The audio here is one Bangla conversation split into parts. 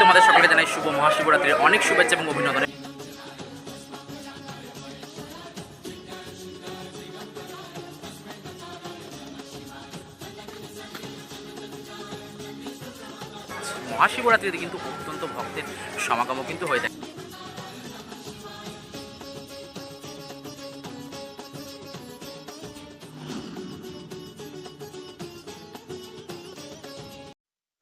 তোমাদের সকলে জানাই শুভ মহাশিবরাত্রির অনেক শুভেচ্ছা এবং অভিনন্দন। মহাশিবরাত্রিতে কিন্তু অত্যন্ত ভক্তের সমাগমও কিন্তু হয়ে থাকে।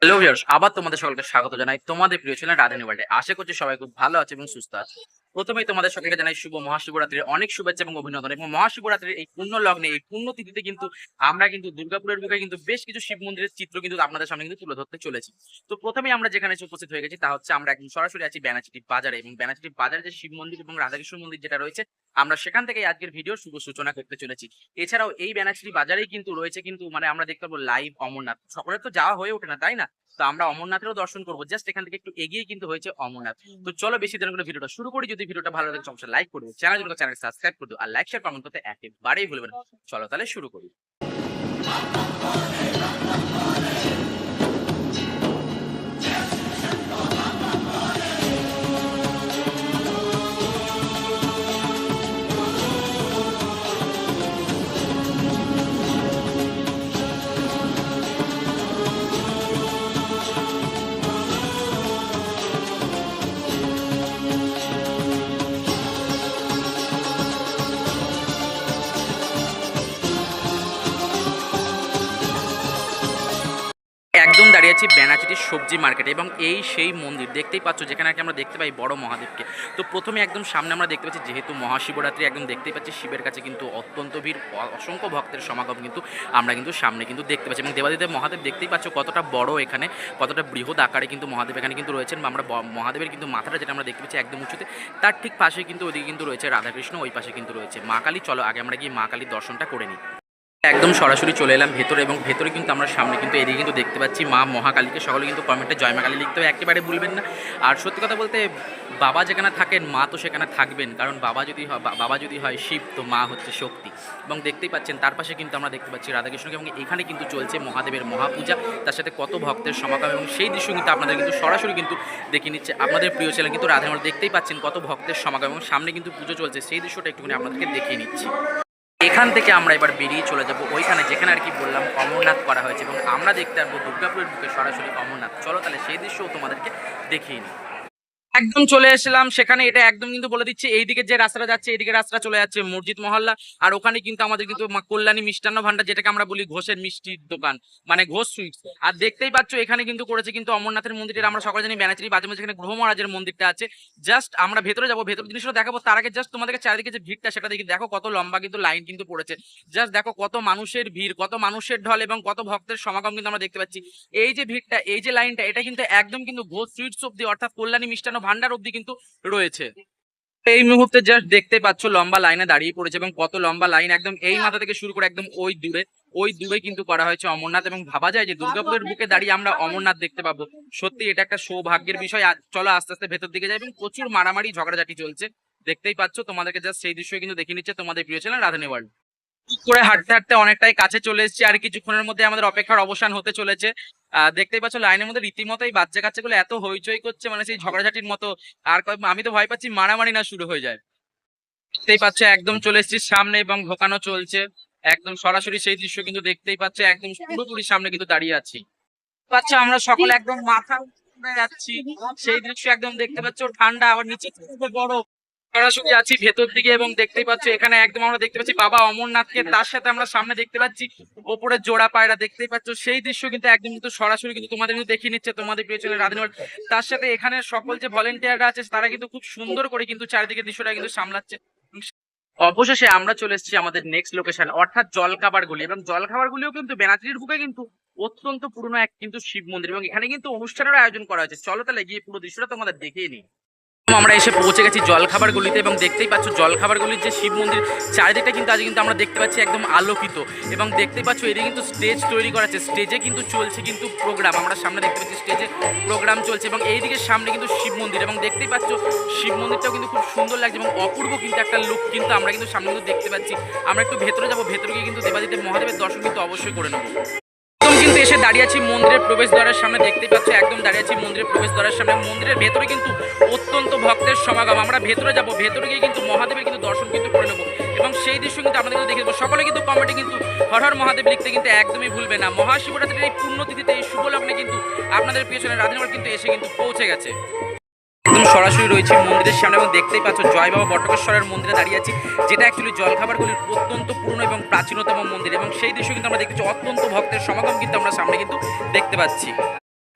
হ্যালো ভিউয়ার্স আবার তোমাদের সকলকে স্বাগত জানাই। তোমাদের প্রিয় চ্যানেল রাধানি ওয়ার্ল্ডে আশা করছি সবাই খুব ভালো আছে এবং সুস্থ আছে। প্রথমেই তোমাদের সকলকে জানাই শুভ মহাশিবরাত্রির অনেক শুভেচ্ছা এবং অভিনন্দন। এবং মহাশিবরাত্রির এই পূর্ণ লগ্নে, এই পূর্ণ তিথিতে কিন্তু আমরা কিন্তু দুর্গাপুরের বুকে কিন্তু বেশ কিছু শিব মন্দিরের চিত্র কিন্তু আপনাদের সামনে কিন্তু তুলে ধরতে চলেছি। তো প্রথমেই আমরা যেখানে উপস্থিত হয়ে গেছি তা হচ্ছে আমরা একদম সরাসরি আছি ব্যানাচিটি বাজারে। এবং ব্যানাচিটি বাজারে যে শিব মন্দির এবং রাধাকৃষ্ণ মন্দির যেটা রয়েছে আমরা সেখান থেকে আজকের ভিডিওর শুভ সূচনা করতে চলেছি। এছাড়াও এই ব্যানাচিটি বাজারেই কিন্তু রয়েছে কিন্তু মানে আমরা দেখতে পাবো লাইভ অমরনাথ। সকলের তো যাওয়া হয়ে ওঠে না, তাই না? তো আমরা অমরনাথেরও দর্শন করব। জাস্ট এখান থেকে একটু এগিয়ে কিন্তু হয়েছে অমরনাথ। তো চলো বেশি দিন করে ভিডিওটা শুরু করি। যদি ভিডিওটা ভালো লাগে সমস্যা লাইক করবে। চ্যানেল চ্যানেল সাবস্ক্রাইব করে দিও। আর লাইক শেয়ার কমেন্ট করতে একেবারেই ভুলবেন। চলো তাহলে শুরু করি। সবজি মার্কেটে এবং এই সেই মন্দির দেখতেই পাচ্ছ যেখানে আর আমরা দেখতে পাই বড় মহাদেবকে তো প্রথমে একদম সামনে আমরা দেখতে পাচ্ছি, যেহেতু মহাশিবরাত্রি একদম দেখতেই পাচ্ছি, শিবের কাছে কিন্তু অত্যন্ত ভিড় অসংখ্য ভক্তের সমাগম কিন্তু আমরা কিন্তু সামনে কিন্তু দেখতে পাচ্ছি এবং দেবাদিদেব মহাদেব দেখতেই পাচ্ছ কতটা বড় এখানে, কতটা বৃহৎ আকারে কিন্তু মহাদেব এখানে কিন্তু রয়েছেন আমরা মহাদেবের কিন্তু মাথাটা যেটা আমরা দেখতে পাচ্ছি একদম উঁচুতে, তার ঠিক পাশে কিন্তু ওইদিকে কিন্তু রয়েছে রাধাকৃষ্ণ, ওই পাশে কিন্তু রয়েছে মা কালী। চলো আগে আমরা গিয়ে মা কালীর দর্শনটা করে নিই। একদম সরাসরি চলে এলাম ভেতরে এবং ভেতরে কিন্তু আমরা সামনে কিন্তু এদিকে কিন্তু দেখতে পাচ্ছি মা মহাকালীকে। সকলে কিন্তু কমেন্টে জয় মা কালী লিখতে হবে একেবারে ভুলবেন না। আর সত্যি কথা বলতে, বাবা যেখানে থাকেন, মা তো সেখানে থাকবেন। কারণ বাবা যদি হয় বাবা যদি হয় শিব, তো মা হচ্ছে শক্তি। এবং দেখতেই পাচ্ছেন, তার পাশে কিন্তু আমরা দেখতে পাচ্ছি রাধাকৃষ্ণকে এবং এখানে কিন্তু চলছে মহাদেবের মহাপূজা। তার সাথে কত ভক্তের সমাগম এবং সেই দৃশ্য কিন্তু আপনাদের কিন্তু সরাসরি কিন্তু দেখে নিচ্ছে। আপনাদের প্রিয় চ্যানেল কিন্তু রাধারমল দেখতেই পাচ্ছেন কত ভক্তের সমাগম এবং সামনে কিন্তু পুজো চলছে। সেই দৃশ্যটা একটুখানি আপনাদেরকে দেখিয়ে নিচ্ছি। এখান থেকে আমরা এবার বেরিয়ে চলে যাব। ওইখানে যেখানে আর কি বললাম, অমরনাথ করা হয়েছে এবং আমরা দেখতে পারব দুর্গাপুরের বুকে সরাসরি অমরনাথ। চলো তাহলে সেই দৃশ্যও তোমাদেরকে দেখিয়ে নিই। একদম চলে এসলাম। সেখানে এটা একদম কিন্তু বলে দিচ্ছে, এইদিকে যে রাস্তাটা যাচ্ছে, এইদিকে রাস্তা চলে যাচ্ছে মসজিদ মহল্লা। আর ওখানে কিন্তু আমাদের কিন্তু কল্যাণী মিষ্টান্ন ভান্ডার, যেটাকে আমরা বলি ঘোষের মিষ্টির দোকান মানে ঘোষ সুইটস। আর দেখতেই পাচ্ছ, এখানে কিন্তু করেছে কিন্তু অমরনাথের মন্দিরের, আমরা সকলে জানি ব্যানাচারি বাজে যেখানে গ্রহ মহারাজের মন্দিরটা আছে। জাস্ট আমরা ভেতরে যাব ভেতর জিনিসটা দেখাবো। তার আগে জাস্ট তোমাদেরকে চারিদিকে যে ভিড়টা, সেটা দেখি। দেখো কত লম্বা কিন্তু লাইন কিন্তু পড়েছে। জাস্ট দেখো কত মানুষের ভিড়, কত মানুষের ঢল এবং কত ভক্তের সমাগম কিন্তু আমরা দেখতে পাচ্ছি। এই যে ভিড়টা, এই যে লাইনটা, এটা কিন্তু একদম কিন্তু ঘোষ সুইটস অব্দি, অর্থাৎ কল্যাণী মিষ্টান্ন ভান্ডার অব্দি কিন্তু রয়েছে। এই মুহূর্তে জাস্ট দেখতে পাচ্ছ লম্বা লাইনে দাঁড়িয়ে পড়েছে এবং কত লম্বা লাইন একদম এই মাথা থেকে শুরু করে একদম ওই দূরে ওই দূরে কিন্তু করা হয়েছে অমরনাথ এবং ভাবা যায় যে দুর্গাপুরের বুকে দাঁড়িয়ে আমরা অমরনাথ দেখতে পাবো। সত্যি এটা একটা সৌভাগ্যের বিষয়। চলো আস্তে আস্তে ভেতর দিকে যায় এবং প্রচুর মারামারি ঝগড়াঝাটি চলছে। দেখতেই পাচ্ছ তোমাদেরকে জাস্ট সেই দৃশ্য কিন্তু দেখে নিচ্ছে তোমাদের প্রিয় চ্যানেল রাধানী ওয়ার্ল্ড করে হাঁটতে হাঁটতে অনেকটাই কাছে চলে এসেছি আর কিছুক্ষণের মধ্যে আমাদের অপেক্ষার অবসান হতে চলেছে। দেখতেই পাচ্ছ লাইনের মধ্যে রীতিমতো এই বাচ্চা কাচ্চাগুলো এত হইচই করছে মানে সেই ঝগড়াঝাটির মতো আর আমি তো ভয় পাচ্ছি মারামারি না শুরু হয়ে যায়। দেখতেই পাচ্ছ একদম চলে এসেছি সামনে এবং ঢোকানো চলছে। একদম সরাসরি সেই দৃশ্য কিন্তু দেখতেই পাচ্ছে, একদম পুরোপুরি সামনে কিন্তু দাঁড়িয়ে আছি। পাচ্ছ আমরা সকলে একদম মাথা যাচ্ছি। সেই দৃশ্য একদম দেখতে পাচ্ছ, ঠান্ডা, আবার নিচে বরফ সরাসরি আছি ভেতর দিকে এবং দেখতেই পাচ্ছ, এখানে একদম আমরা দেখতে পাচ্ছি বাবা অমরনাথকে, তার সাথে আমরা সামনে দেখতে পাচ্ছি ওপরে জোড়া পায়রা, দেখতেই পাচ্ছ। সেই দৃশ্য কিন্তু একদম কিন্তু সরাসরি কিন্তু তোমাদের কিন্তু দেখিয়ে নিচ্ছে, তোমাদের প্রিয় চ্যানেল রাধুনী তার সাথে এখানে সকল যে ভলেন্টিয়াররা আছে, তারা কিন্তু খুব সুন্দর করে কিন্তু চারিদিকে দৃশ্যটা কিন্তু সামলাচ্ছে। অবশেষে আমরা চলে এসেছি আমাদের নেক্সট লোকেশন অর্থাৎ জলখাবারগুলি। এবং জলখাবারগুলিও কিন্তু বেনাচির বুকে কিন্তু অত্যন্ত পুরনো এক কিন্তু শিব মন্দির। এবং এখানে কিন্তু অনুষ্ঠানের আয়োজন করা হয়েছে। চলো তাহলে গিয়ে পুরো দৃশ্যটা তোমাদের দেখিয়ে নিই। আমরা এসে পৌঁছে গেছি জলখাবারগুলিতে এবং দেখতেই পাচ্ছ জলখাবারগুলির যে শিব মন্দির চারিদিকটা কিন্তু আজ কিন্তু আমরা দেখতে পাচ্ছি একদম আলোকিত এবং দেখতেই পাচ্ছ এদিকে কিন্তু স্টেজ তৈরি করা আছে। স্টেজে কিন্তু চলছে কিন্তু প্রোগ্রাম। আমরা সামনে দেখতে পাচ্ছি স্টেজে প্রোগ্রাম চলছে এবং এইদিকে সামনে কিন্তু শিব মন্দির এবং দেখতেই পাচ্ছ শিব মন্দিরটাও কিন্তু খুব সুন্দর লাগছে এবং অপূর্ব কিন্তু একটা লুক কিন্তু আমরা কিন্তু সামনে কিন্তু দেখতে পাচ্ছি। আমরা একটু ভেতরে যাব, ভেতরে গিয়ে কিন্তু দেবাদিদেব মহাদেবের দর্শন কিন্তু অবশ্যই করে নেব। কিন্তু এসে দাঁড়িয়ে আছি মন্দিরের প্রবেশদ্বারের সামনে। দেখতে পাচ্ছ, একদম দাঁড়িয়ে আছি মন্দিরের প্রবেশদ্বারের সামনে। মন্দিরের ভেতরে কিন্তু অত্যন্ত ভক্তের সমাগম। আমরা ভেতরে যাব, ভেতরে গিয়ে কিন্তু মহাদেবের কিন্তু দর্শন কিন্তু করে নেব। এবং সেই দৃশ্য কিন্তু আমাদের কিন্তু দেখে দেবো। সকলে কিন্তু কমেন্টে কিন্তু হর হর মহাদেব লিখতে কিন্তু একদমই ভুলবে না। মহাশিবরাত্রির এই পুণ্যতিথিতে এই শুভ লগ্নে কিন্তু আপনাদের পেছনে রাধেনগর কিন্তু এসে কিন্তু পৌঁছে গেছে। একদম সরাসরি রয়েছে মন্দিরের সামনে এবং দেখতেই পাচ্ছ জয় বাবা বটকেশ্বরের মন্দিরে দাঁড়িয়ে আছি, যেটা অ্যাকচুয়ালি জলখাবারগুলির অত্যন্ত পুরনো এবং প্রাচীনতম মন্দির এবং সেই দৃশ্য কিন্তু আমরা দেখতেছি অত্যন্ত ভক্তের সমাগম কিন্তু আমরা সামনে কিন্তু দেখতে পাচ্ছি।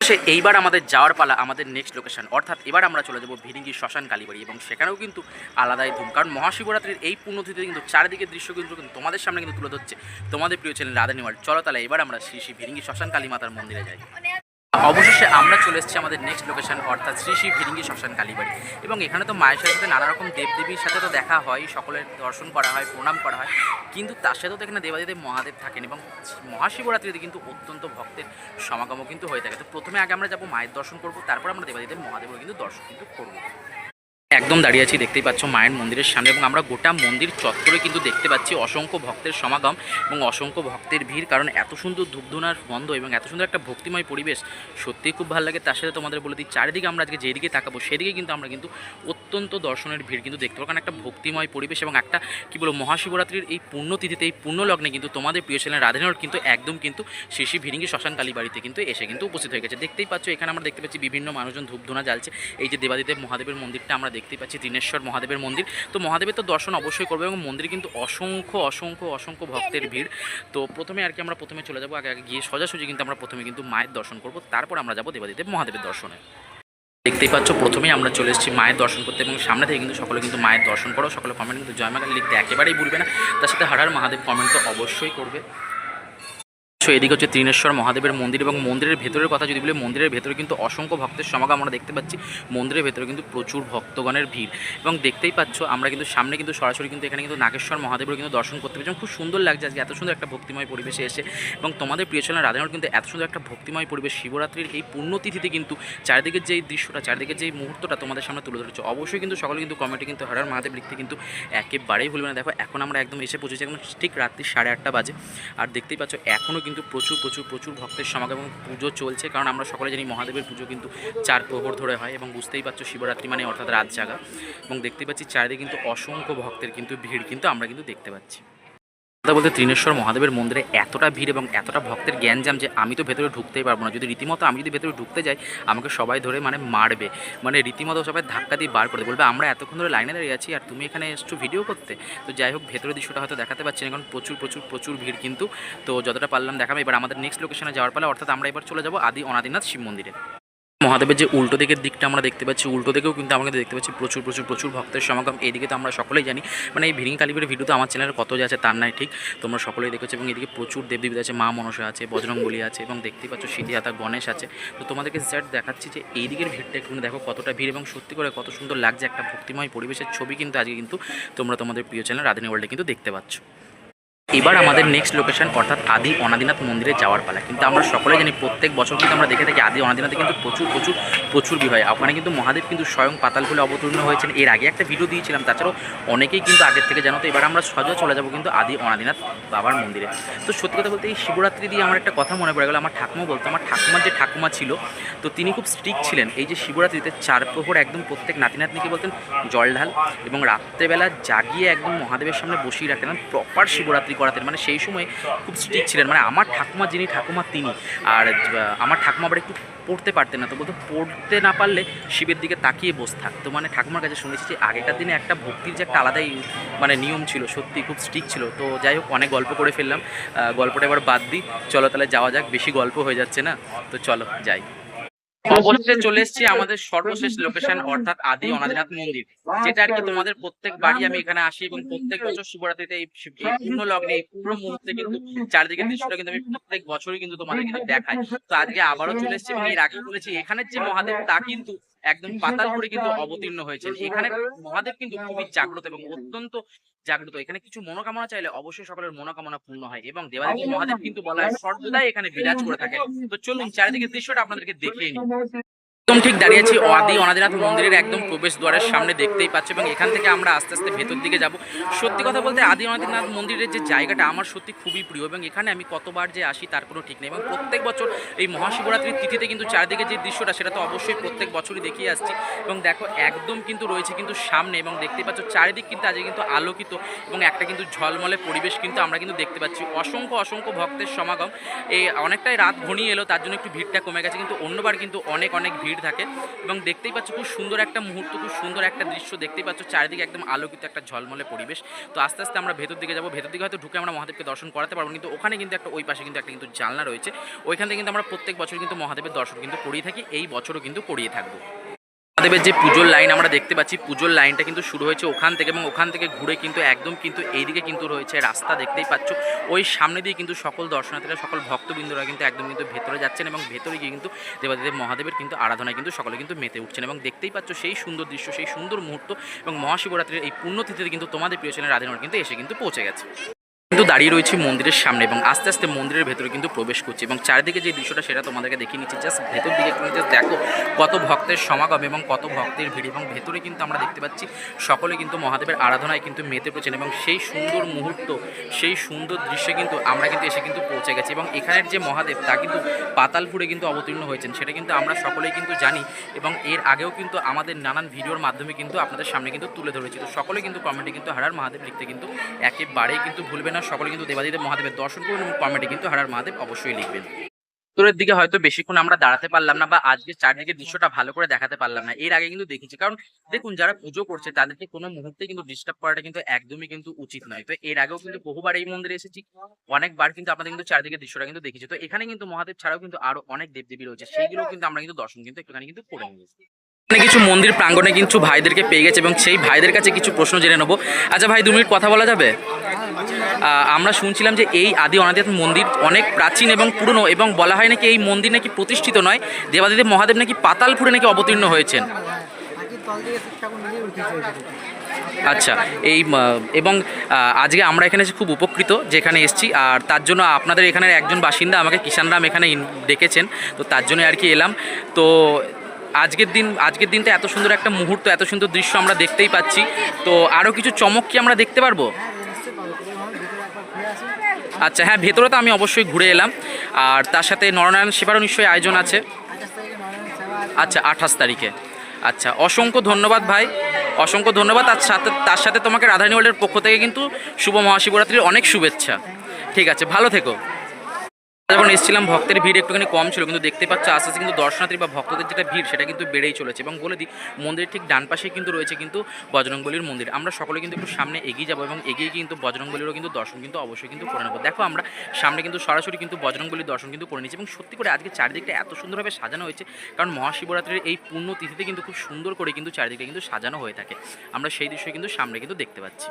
সে এইবার আমাদের যাওয়ার পালা আমাদের নেক্সট লোকেশন অর্থাৎ এবার আমরা চলে যাব ভিরিঙ্গি শ্মশান কালীবাড়ি এবং সেখানেও কিন্তু আলাদাই ধুম, কারণ মহাশিবরাত্রির এই পুণ্যতিথিতে কিন্তু চারিদিকের দৃশ্য কিন্তু তোমাদের সামনে কিন্তু তুলে ধরছে তোমাদের প্রিয় চ্যানেল রাধা নিওয়াল। চলো তাহলে এবার আমরা শ্রী শ্রী ভিরিঙ্গি শ্মশান কালী মাতার মন্দিরে যাই। অবশেষে আমরা চলে এসেছি আমাদের নেক্সট লোকেশন অর্থাৎ শ্রী শ্রী ভিরিঙ্গি শ্মশান কালীবাড়ি। এবং এখানে তো মায়ের সাথে নানা রকম দেবদেবীর সাথে তো দেখা হয়, সকলের দর্শন করা হয়, প্রণাম করা হয়। কিন্তু তার সাথেও তো এখানে দেবাদেবী মহাদেব থাকেন এবং মহাশিবরাত্রিতে কিন্তু অত্যন্ত ভক্তের সমাগমও কিন্তু হয়ে থাকে। তো প্রথমে আগে আমরা যাব মায়ের দর্শন করব, তারপর আমরা দেবাদেবের মহাদেবের কিন্তু দর্শন কিন্তু করব। একদম দাঁড়িয়ে আছি, দেখতেই পাচ্ছ মায়ের মন্দিরের সামনে এবং আমরা গোটা মন্দির চত্বরে কিন্তু দেখতে পাচ্ছি অসংখ্য ভক্তের সমাগম এবং অসংখ্য ভক্তের ভিড় কারণ এত সুন্দর ধূপধুনার গন্ধ এবং এত সুন্দর একটা ভক্তিময় পরিবেশ সত্যিই খুব ভালো লাগে। তার সাথে তোমাদের বলে দিই, চারিদিকে আমরা আজকে যেদিকে তাকাবো সেদিকে কিন্তু আমরা কিন্তু অত্যন্ত দর্শনের ভিড় কিন্তু দেখতে পাবো। কারণ একটা ভক্তিময় পরিবেশ এবং একটা, কি বলব, মহাশিবরাত্রির এই পুণ্যতিথিতে এই লগ্নে কিন্তু তোমাদের প্রিয় চ্যানেল রাধানগর কিন্তু একদম কিন্তু শিশি ভিরিঙ্গি শ্মশান কালী বাড়িতে কিন্তু এসে কিন্তু উপস্থিত হয়ে গেছে। দেখতেই পাচ্ছ, এখানে আমরা দেখতে পাচ্ছি বিভিন্ন মানুষজন ধূপধুনা জ্বালছে। এই যে দেবাদিদেব মহাদেবের মন্দিরটা আমরা দেখতেই পাচ্ছি দীনেশ্বর মহাদেবের মন্দির। তো মহাদেবের তো দর্শন অবশ্যই করব এবং মন্দিরে কিন্তু অসংখ্য অসংখ্য অসংখ্য ভক্তের ভিড়। তো প্রথমে আর কি আমরা প্রথমে চলে যাব, আগে আগে গিয়ে সোজাসুজি কিন্তু আমরা প্রথমে কিন্তু মায়ের দর্শন করব। তারপর আমরা যাব দেবাদিদেব মহাদেবের দর্শনে। দেখতেই পাচ্ছ, প্রথমেই আমরা চলে এসেছি মায়ের দর্শন করতে এবং সামনে থেকে কিন্তু সকলে কিন্তু মায়ের দর্শন করো। সকলে কমেন্ট কিন্তু জয় মাকালী লিখতে একেবারেই ভুলবে না। তার সাথে হারার মহাদেব কমেন্ট তো অবশ্যই করবে। সো এদিকে হচ্ছে ত্রিনেশ্বর মহাদেবের মন্দির এবং মন্দিরের ভেতরের কথা যদি বলি, মন্দিরের ভেতরে কিন্তু অসংখ্য ভক্তের সমাগম আমরা দেখতে পাচ্ছি। মন্দিরের ভেতরে কিন্তু প্রচুর ভক্তগণের ভিড়। এবং দেখতেই পাচ্ছ, আমরা কিন্তু সামনে কিন্তু সরাসরি কিন্তু এখানে কিন্তু নাগেশ্বর মহাদেবের কিন্তু দর্শন করতে পেরেছি। খুব সুন্দর লাগছে আজকে, এত সুন্দর একটা ভক্তিময় পরিবেশে এসে। এবং তোমাদের প্রিয় চ্যানেল রাধানগর কিন্তু এত সুন্দর একটা ভক্তিময় পরিবেশ, শিবরাত্রির এই পুণ্যতিথিতে কিন্তু চারিদিকের যে দৃশ্যটা, চারিদিকের যে মুহূর্তটা তোমাদের সামনে তুলে ধরেছে, অবশ্যই কিন্তু সকলে কিন্তু কমেন্টে কিন্তু হরার মহাদেব লিখতে কিন্তু একেবারেই ভুলবে না। দেখো, এখন আমরা একদম এসে পৌঁছেছি এখন ঠিক রাত্রি সাড়ে আটটা বাজে। আর দেখতেই পাচ্ছ এখনও কিন্তু প্রচুর প্রচুর প্রচুর ভক্তের সমাগম এবং পুজো চলছে। কারণ আমরা সকলে জানি মহাদেবের পুজো কিন্তু চার প্রহর ধরে হয় এবং বুঝতেই পারছ শিবরাত্রি মানে অর্থাৎ রাত জাগা। এবং দেখতে পাচ্ছি চারিদিকে কিন্তু অসংখ্য ভক্তের কিন্তু ভিড় কিন্তু আমরা কিন্তু দেখতে পাচ্ছি। কথা বলতে ত্রিনেশ্বর মহাদেবের মন্দিরে এতটা ভিড় এবং এতটা ভক্তের জ্ঞানজাম যে আমি তো ভেতরে ঢুকতেই পারব না। যদি রীতিমতো আমি যদি ভেতরে ঢুকতে যাই, আমাকে সবাই ধরে মানে মারবে। মানে রীতিমতো সবাই ধাক্কা দিয়ে বার করে বলবে, আমরা এতক্ষণ ধরে লাইনে দাঁড়িয়ে আছি আর তুমি এখানে এসছো ভিডিও করতে? তো যাই হোক, ভেতরের দৃশ্যটা হয়তো দেখাতে পারছি না, কারণ প্রচুর প্রচুর প্রচুর ভিড় কিন্তু। তো যতটা পারলাম দেখাবো। এবার আমাদের নেক্সট লোকেশনে যাওয়ার পালা, অর্থাৎ আমরা এবার চলে যাব আদি অনাদিনাথ শিব মন্দিরে। মহাদেবের যে উল্টো দিকের দিকটা আমরা দেখতে পাচ্ছি, উল্টো দিকেও কিন্তু আমাকে দেখতে পাচ্ছি প্রচুর প্রচুর প্রচুর ভক্তের সমাগম। এইদিকে তো আমরা সকলেই জানি মানে এই ভিড়িং কালীবের ভিডিও তো আমার চ্যানেলে কত যে আছে তার নাই ঠিক। তোমরা সকলেই দেখেছ এবং এদিকে প্রচুর দেবদেবী আছে, মা মনসা আছে, বজরংবলী আছে এবং দেখতেই পাচ্ছ সিদ্ধিহাতা গণেশ আছে। তো তোমাদেরকে স্যার দেখাচ্ছি যে এই দিকের ভিড়টা একটু দেখো কতটা ভিড় এবং সত্যি করে কত সুন্দর লাগছে একটা ভক্তিময় পরিবেশের ছবি কিন্তু আজকে কিন্তু তোমরা তোমাদের প্রিয় চ্যানেল রাধানী ওয়ার্ল্ডে কিন্তু দেখতে পাচ্ছ। এবার আমাদের নেক্সট লোকেশন অর্থাৎ আদি অনাদিনাথ মন্দিরে যাওয়ার পালা। কিন্তু আমরা সকলে জানি প্রত্যেক বছর কিন্তু আমরা দেখে থাকি আদি অনাদিনাথে কিন্তু প্রচুর প্রচুর প্রচুর ভিড় হয়। ওখানে কিন্তু মহাদেব কিন্তু স্বয়ং পাতাল ফুলে অবতীর্ণ হয়েছেন। এর আগে একটা ভিডিও দিয়েছিলাম, তাছাড়াও অনেকেই কিন্তু আগের থেকে জানো তো। এবার আমরা সজা চলে যাব কিন্তু আদি অনাদিনাথ বাবার মন্দিরে। তো সত্যি কথা বলতে এই শিবরাত্রি দিয়ে আমার একটা কথা মনে পড়ে গেল। আমার ঠাকুমা বলতো, আমার ঠাকুমার যে ঠাকুমা ছিল, তো তিনি খুব স্ট্রিক্ট ছিলেন। এই যে শিবরাত্রিতে চার প্রহর একদম প্রত্যেক নাতি নাতনিকে বলতেন জল ঢাল এবং রাত্রেবেলা জাগিয়ে একদম মহাদেবের সামনে বসিয়ে রাখতেন প্রপার শিবরাত্রি করাতেন। মানে সেই সময় খুব স্ট্রিক ছিলেন। মানে আমার ঠাকুমা যিনি, ঠাকুমা তিনি। আর আমার ঠাকুমা আবার একটু পড়তে পারতেন না। তো বলতো পড়তে না পারলে শিবের দিকে তাকিয়ে বসে থাকতো মানে ঠাকুমার কাছে শুনেছি যে আগেকার দিনে একটা ভক্তির যে একটা আলাদাই মানে নিয়ম ছিল, সত্যি খুব স্ট্রিক ছিল। তো যাই হোক, অনেক গল্প করে ফেললাম। গল্পটা এবার বাদ দিই। চলো তাহলে যাওয়া যাক, বেশি গল্প হয়ে যাচ্ছে না। তো চলো, যাই। অবশেষে চলে আমাদের সর্বশেষ লোকেশন অর্থাৎ আদি মন্দির, যেটা তোমাদের প্রত্যেক বাড়ি আমি এখানে আসি এবং প্রত্যেক বছর এই পুরো মুহূর্তে কিন্তু চারিদিকে কিন্তু প্রত্যেক বছরই কিন্তু তোমাদের দেখাই। তো আজকে আবারও চলে এসেছি এবং এর আগে বলেছি, এখানের যে মহাদেব তা কিন্তু একদম পাতাল করে কিন্তু অবতীর্ণ হয়েছেন এখানে মহাদেব কিন্তু খুবই জাগ্রত এবং অত্যন্ত জাগ্রত। এখানে কিছু মনোকামনা চাইলে অবশ্যই সকলের মনোকামনা পূর্ণ হয় এবং দেবাদেব মহাদেব কিন্তু বলা হয় সর্বদাই এখানে বিরাজ করে থাকে তো চলুন চারিদিকে দৃশ্যটা আপনাদেরকে দেখিয়ে নিই। একদম ঠিক দাঁড়িয়ে আছি আদি অনাদিনাথ মন্দিরের একদম প্রবেশ দ্বারের সামনে দেখতেই পাচ্ছ এবং এখান থেকে আমরা আস্তে আস্তে ভেতর দিকে যাব। সত্যি কথা বলতে আদি অনাদিনাথ মন্দিরের যে জায়গাটা আমার সত্যি খুবই প্রিয় এবং এখানে আমি কতবার যে আসি তার কোনো ঠিক নেই এবং প্রত্যেক বছর এই মহাশিবরাত্রির তিথিতে কিন্তু চারদিকে যে দৃশ্যটা সেটা তো অবশ্যই প্রত্যেক বছরই দেখিয়ে আসছি এবং দেখো একদম কিন্তু রয়েছে কিন্তু সামনে এবং দেখতেই পাচ্ছ চারিদিক কিন্তু আজকে কিন্তু আলোকিত এবং একটা কিন্তু ঝলমলে পরিবেশ কিন্তু আমরা কিন্তু দেখতে পাচ্ছি। অসংখ্য অসংখ্য ভক্তের সমাগম। এই অনেকটাই রাত ঘনিয়ে এলো তার জন্য একটু ভিড়টা কমে গেছে কিন্তু অন্যবার কিন্তু অনেক অনেক ভিড় থাকে এবং দেখতেই পাচ্ছ খুব সুন্দর একটা মুহূর্ত, খুব সুন্দর একটা দৃশ্য দেখতেই পাচ্ছ। চারিদিকে একদম আলোকিত একটা ঝলমলে পরিবেশ। তো আস্তে আস্তে আমরা ভেতর দিকে যাব। ভেতর দিকে হয়তো ঢুকে আমরা মহাদেবকে দর্শন করাতে পারব। কিন্তু ওখানে কিন্তু একটা, ওই পাশে কিন্তু একটা কিন্তু জানলা রয়েছে। ওইখান থেকে কিন্তু আমরা প্রত্যেক বছর কিন্তু মহাদেবের দর্শন কিন্তু করিয়ে থাকি। এই বছরও কিন্তু করিয়ে থাকব। মহাদেবের যে পুজোর লাইন আমরা দেখতে পাচ্ছি, পুজোর লাইনটা কিন্তু শুরু হয়েছে ওখান থেকে এবং ওখান থেকে ঘুরে কিন্তু একদম কিন্তু এইদিকে কিন্তু রয়েছে রাস্তা, দেখতেই পাচ্ছ। ওই সামনে দিয়ে কিন্তু সকল দর্শনার্থীরা, সকল ভক্তবৃন্দরা কিন্তু একদম কিন্তু ভেতরে যাচ্ছেন এবং ভেতরে গিয়ে কিন্তু দেবাদেব মহাদেবের কিন্তু আরাধনায় কিন্তু সকলে কিন্তু মেতে উঠছেন এবং দেখতেই পাচ্ছ সেই সুন্দর দৃশ্য, সেই সুন্দর মুহূর্ত এবং মহাশিবরাত্রির এই পুণ্যতিথিতে কিন্তু তোমাদের প্রিয় চ্যানেল রাধেনর কিন্তু এসে কিন্তু পৌঁছে গেছে। কিন্তু দাঁড়িয়ে রয়েছি মন্দিরের সামনে এবং আস্তে আস্তে মন্দিরের ভেতরে কিন্তু প্রবেশ করছি এবং চারিদিকে যে দৃশ্যটা সেটা তোমাদেরকে দেখিয়ে নিচ্ছি। জাস্ট ভেতর দিকে তুমি জাস্ট দেখো কত ভক্তের সমাগম এবং কত ভক্তের ভিড় এবং ভেতরে কিন্তু আমরা দেখতে পাচ্ছি সকলে কিন্তু মহাদেবের আরাধনায় কিন্তু মেতে পড়েছেন এবং সেই সুন্দর মুহূর্ত, সেই সুন্দর দৃশ্যে কিন্তু আমরা কিন্তু এসে কিন্তু পৌঁছে গেছি এবং এখানের যে মহাদেব তা কিন্তু পাতালপুরে কিন্তু অবতীর্ণ হয়েছেন। সেটা কিন্তু আমরা সকলেই কিন্তু জানি এবং এর আগেও কিন্তু আমাদের নানান ভিডিওর মাধ্যমে কিন্তু আপনাদের সামনে কিন্তু তুলে ধরেছি। তো সকলে কিন্তু কমেন্টে কিন্তু হারার মহাদেব লিখতে কিন্তু একেবারেই কিন্তু ভুলবে না। সকলে কিন্তু দেবাদিদেব মহাদেবের দর্শন করুন এবং কমেন্টে কিন্তু হারার মহাদেব অবশ্যই লিখবেন। উত্তরের দিকে হয়তো বেশিক্ষণ আমরা দাঁড়াতে পারলাম না বা আজকে চারদিকে দৃশ্যটা ভালো করে দেখাতে পারলাম না। এর আগে কিন্তু দেখেছি, কারণ দেখুন, যারা পুজো করছে, তাদেরকে কোনো মুহূর্তে কিন্তু ডিস্টার্ব করাটা কিন্তু একদমই কিন্তু উচিত নয়। তো এর আগেও কিন্তু বহুবার এই মন্দিরে এসেছি, অনেকবার কিন্তু আপনাদের কিন্তু চারদিকে দৃশ্যটা কিন্তু দেখেছি। তো এখানে কিন্তু মহাদেব ছাড়াও কিন্তু আরও অনেক দেবদেবী রয়েছে সেইগুলো কিন্তু আমরা কিন্তু দর্শন কিন্তু একটুখানি কিন্তু করে নিয়েছি। এখানে কিছু মন্দির প্রাঙ্গণে কিছু ভাইদেরকে পেয়ে গেছে এবং সেই ভাইদের কাছে কিছু প্রশ্ন জেনে নেব। আচ্ছা ভাই, দু মিনিট কথা বলা যাবে? আমরা শুনছিলাম যে এই আদি অনাদিনাথ মন্দির অনেক প্রাচীন এবং পুরনো এবং বলা হয় নাকি এই মন্দির নাকি প্রতিষ্ঠিত নয়, দেবাদিদেব মহাদেব নাকি পাতালপুরে নাকি অবতীর্ণ হয়েছেন। আচ্ছা এই এবং আজকে আমরা এখানে খুব উপকৃত যে এখানে এসেছি, আর তার জন্য আপনাদের এখানের একজন বাসিন্দা আমাকে কিষান রাম এখানে ডেকেছেন, তো তার জন্য আর কি এলাম। তো আজকের দিন, আজকের দিনটা এত সুন্দর একটা মুহূর্ত, এত সুন্দর দৃশ্য আমরা দেখতেই পাচ্ছি। তো আরও কিছু চমক কি আমরা দেখতে পারব? আচ্ছা হ্যাঁ ভেতরে তো আমি অবশ্যই ঘুরে এলাম। আর তার সাথে নরনারায়ণ সেবারও নিশ্চয়ই আয়োজন আছে। আচ্ছা আঠাশ তারিখে। আচ্ছা অসংখ্য ধন্যবাদ ভাই। অসংখ্য ধন্যবাদ। তার সাথে তার সাথে তোমাকে রাধানী ওয়ার্ল্ডের পক্ষ থেকে কিন্তু শুভ মহাশিবরাত্রির অনেক শুভেচ্ছা। ঠিক আছে, ভালো থেকো। যখন এসেছিলাম, ভক্তের ভিড় একটুখানি কম ছিল, কিন্তু দেখতে পাচ্ছ আস্তে আস্তে কিন্তু দর্শনার্থী বা ভক্তদের যেটা ভিড়, সেটা কিন্তু বেড়েই চলেছে। এবং বলে দিই, মন্দিরের ঠিক ডান পাশে কিন্তু রয়েছে কিন্তু বজরংবলির মন্দির। আমরা সকলে কিন্তু একটু সামনে এগিয়ে যাব এবং এগিয়ে কিন্তু বজরংবলিরও কিন্তু দর্শন কিন্তু অবশ্যই কিন্তু করে নেব। দেখো, আমরা সামনে কিন্তু সরাসরি কিন্তু বজরংবলির দর্শন কিন্তু করে নিচ্ছি এবং সত্যি করে আজকে চারিদিকটা এত সুন্দরভাবে সাজানো হয়েছে, কারণ মহাশিবরাত্রির এই পূর্ণ তিথিতে কিন্তু খুব সুন্দর করে কিন্তু চারিদিকে কিন্তু সাজানো হয়ে থাকে। আমরা সেই দৃশ্য কিন্তু সামনে কিন্তু দেখতে পাচ্ছি।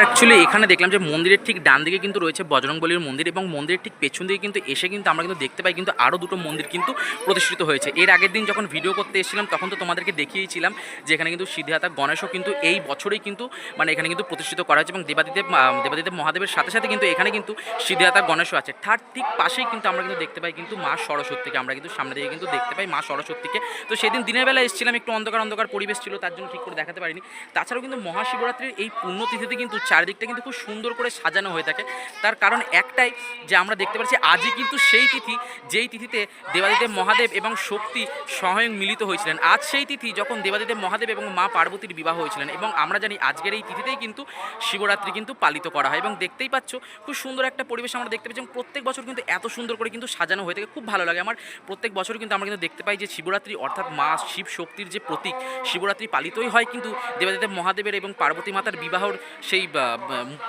অ্যাকচুয়ালি এখানে দেখলাম যে মন্দিরের ঠিক ডান দিকে কিন্তু রয়েছে বজরংবলির মন্দির এবং মন্দিরের ঠিক পেছন দিকে কিন্তু এসে কিন্তু আমরা কিন্তু দেখতে পাই কিন্তু আরও দুটো মন্দির কিন্তু প্রতিষ্ঠিত হয়েছে। এর আগের দিন যখন ভিডিও করতে এসেছিলাম, তখন তো তোমাদেরকে দেখিয়েছিলাম যে এখানে কিন্তু সিদ্ধিদাতা গণেশও কিন্তু এই বছরেই কিন্তু মানে এখানে কিন্তু প্রতিষ্ঠিত করা হয়েছে এবং দেবাদিদেব দেবাদিদেব মহাদেবের সাথে সাথে কিন্তু এখানে কিন্তু সিদ্ধিদাতা গণেশও আছে। তার ঠিক পাশেই কিন্তু আমরা কিন্তু দেখতে পাই কিন্তু মা সরস্বতীকে, আমরা কিন্তু সামনে দিকে কিন্তু দেখতে পাই মা সরস্বতীকে। তো সেদিন দিনের বেলা এসেছিলাম, একটু অন্ধকার অন্ধকার পরিবেশ ছিল, তার জন্য ঠিক করে দেখাতে পারিনি। তাছাড়াও কিন্তু মহাশিবরাত্রির এই পুণ্যতিথিতে কিন্তু চারিদিকটা কিন্তু খুব সুন্দর করে সাজানো হয়ে থাকে। তার কারণ একটাই যে আমরা দেখতে পাচ্ছি, আজই কিন্তু সেই তিথি, যেই তিথিতে দেবাদিদেব মহাদেব এবং শক্তি স্বয়ং মিলিত হয়েছিলেন। আজ সেই তিথি যখন দেবাদিদেব মহাদেব এবং মা পার্বতীর বিবাহ হয়েছিলেন এবং আমরা জানি আজকের এই তিথিতেই কিন্তু শিবরাত্রি কিন্তু পালিত করা হয় এবং দেখতেই পাচ্ছ, খুব সুন্দর একটা পরিবেশ আমরা দেখতে পাচ্ছি এবং প্রত্যেক বছর কিন্তু এত সুন্দর করে কিন্তু সাজানো হয়ে থাকে। খুব ভালো লাগে। আমার প্রত্যেক বছর কিন্তু আমরা কিন্তু দেখতে পাই যে শিবরাত্রি অর্থাৎ মা শিব শক্তির যে প্রতীক, শিবরাত্রি পালিতই হয় কিন্তু দেবাদিদেব মহাদেবের এবং পার্বতী মাতার বিবাহর সেই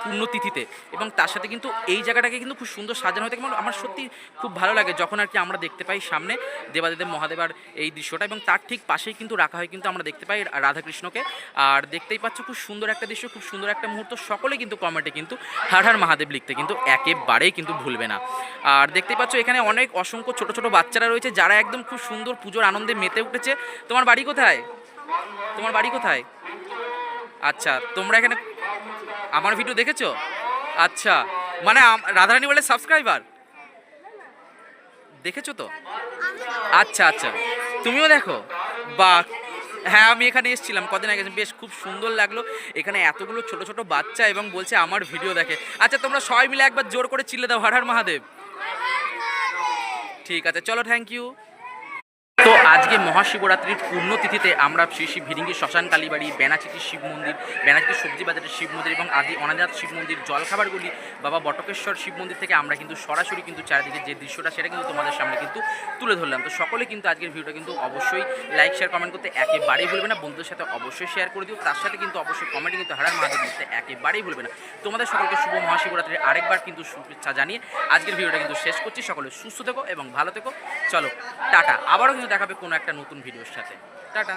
পুণ্যতিথিতে। এবং তার সাথে কিন্তু এই জায়গাটাকে কিন্তু খুব সুন্দর সাজানো হয়ে থাকে আমার সত্যি খুব ভালো লাগে যখন আর কি আমরা দেখতে পাই সামনে দেবাদিদেব মহাদেবার এই দৃশ্যটা এবং তার ঠিক পাশেই কিন্তু রাখা হয় কিন্তু আমরা দেখতে পাই রাধাকৃষ্ণকে। আর দেখতেই পাচ্ছ খুব সুন্দর একটা দৃশ্য, খুব সুন্দর একটা মুহূর্ত। সকলে কিন্তু কমেন্টে কিন্তু হার হার মহাদেব লিখতে কিন্তু একেবারেই কিন্তু ভুলবে না। আর দেখতেই পাচ্ছ এখানে অনেক অসংখ্য ছোট ছোট বাচ্চারা রয়েছে যারা একদম খুব সুন্দর পুজোর আনন্দে মেতে উঠেছে। তোমার বাড়ি কোথায়? তোমার বাড়ি কোথায়? আচ্ছা তোমরা এখানে আমার ভিডিও দেখেছ? আচ্ছা। মানে রাধারানী বলে সাবস্ক্রাইবার দেখেছ তো? আচ্ছা আচ্ছা। তুমিও দেখো? বা হ্যাঁ আমি এখানে এসেছিলাম কদিন আগে। বেশ, খুব সুন্দর লাগল। এখানে এতগুলো ছোট ছোট বাচ্চা এবং বলছে আমার ভিডিও দেখে। আচ্ছা তোমরা সবাই মিলে একবার জোর করে চিল্লে দাও, হর মহাদেব। ঠিক আছে, চলো থ্যাংক ইউ আজকে মহাশিবরাত্রির পূর্ণতিথিতে আমরা শ্রী শ্রী ভিরিঙ্গি শ্মশান কালীবাড়ি, বেনাচিটি শিব মন্দির, বেনাচিটি সবজি বাজারের শিব মন্দির এবং আদি অনাজাত শিব মন্দির জলখাবারগুলি বাবা বটকেশ্বর শিব মন্দির থেকে আমরা কিন্তু সরাসরি কিন্তু চারিদিকে যে দৃশ্যটা সেটা কিন্তু তোমাদের সামনে কিন্তু তুলে ধরলাম। তো সকলে কিন্তু আজকের ভিডিওটা কিন্তু অবশ্যই লাইক শেয়ার কমেন্ট করতে একেবারেই ভুলবে না। বন্ধুদের সাথে অবশ্যই শেয়ার করে দিও। তার সাথে কিন্তু অবশ্যই কমেন্টে কিন্তু হারার মহাদেব লিখতে একেবারেই ভুলবে না। তোমাদের সকলকে শুভ মহাশিবরাত্রির আরেকবার কিন্তু শুভেচ্ছা জানিয়ে আজকের ভিডিওটা কিন্তু শেষ করছি। সকলে সুস্থ থেকো এবং ভালো থেকো। চলো, টাটা। আবারও কিন্তু দেখাবে কোনো একটা নতুন ভিডিওর সাথে। টাটা।